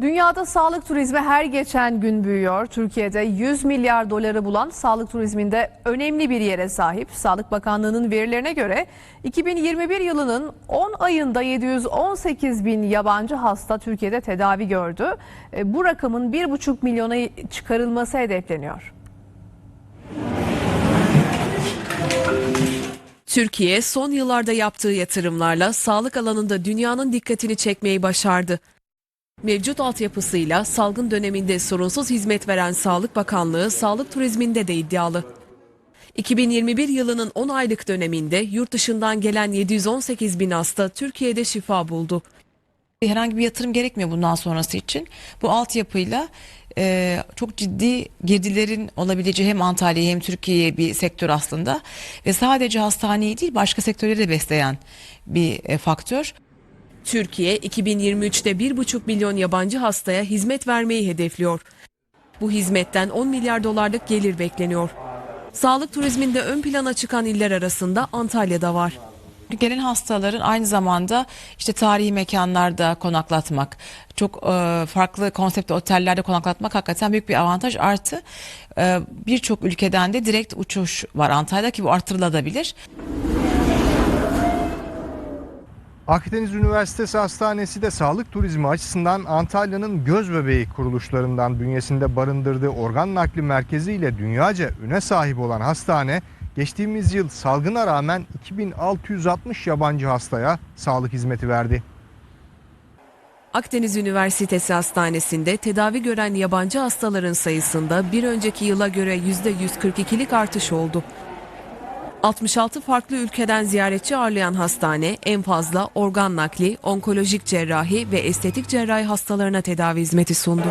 Dünyada sağlık turizmi her geçen gün büyüyor. Türkiye'de 100 milyar doları bulan sağlık turizminde önemli bir yere sahip. Sağlık Bakanlığı'nın verilerine göre 2021 yılının 10 ayında 718 bin yabancı hasta Türkiye'de tedavi gördü. E, Bu rakamın 1,5 milyona çıkarılması hedefleniyor. Türkiye son yıllarda yaptığı yatırımlarla sağlık alanında dünyanın dikkatini çekmeyi başardı. Mevcut altyapısıyla salgın döneminde sorunsuz hizmet veren Sağlık Bakanlığı sağlık turizminde de iddialı. 2021 yılının 10 aylık döneminde yurt dışından gelen 718 bin hasta Türkiye'de şifa buldu. Herhangi bir yatırım gerekmiyor bundan sonrası için. Bu altyapıyla e, çok ciddi girdilerin olabileceği hem Antalya'ya hem Türkiye'ye bir sektör aslında. Ve sadece hastaneyi değil başka sektörleri de besleyen bir e, faktör. Türkiye 2023'te 1,5 milyon yabancı hastaya hizmet vermeyi hedefliyor. Bu hizmetten 10 milyar dolarlık gelir bekleniyor. Sağlık turizminde ön plana çıkan iller arasında Antalya'da var. Gelen hastaların aynı zamanda işte tarihi mekanlarda konaklatmak, çok e, farklı konseptli otellerde konaklatmak hakikaten büyük bir avantaj. Artı e, birçok ülkeden de direkt uçuş var Antalya'da ki bu artırılabilir. Akdeniz Üniversitesi Hastanesi de sağlık turizmi açısından Antalya'nın göz bebeği kuruluşlarından bünyesinde barındırdığı organ nakli merkezi ile dünyaca üne sahip olan hastane geçtiğimiz yıl salgına rağmen 2660 yabancı hastaya sağlık hizmeti verdi. Akdeniz Üniversitesi Hastanesi'nde tedavi gören yabancı hastaların sayısında bir önceki yıla göre %142'lik artış oldu. 66 farklı ülkeden ziyaretçi ağırlayan hastane en fazla organ nakli, onkolojik cerrahi ve estetik cerrahi hastalarına tedavi hizmeti sundu.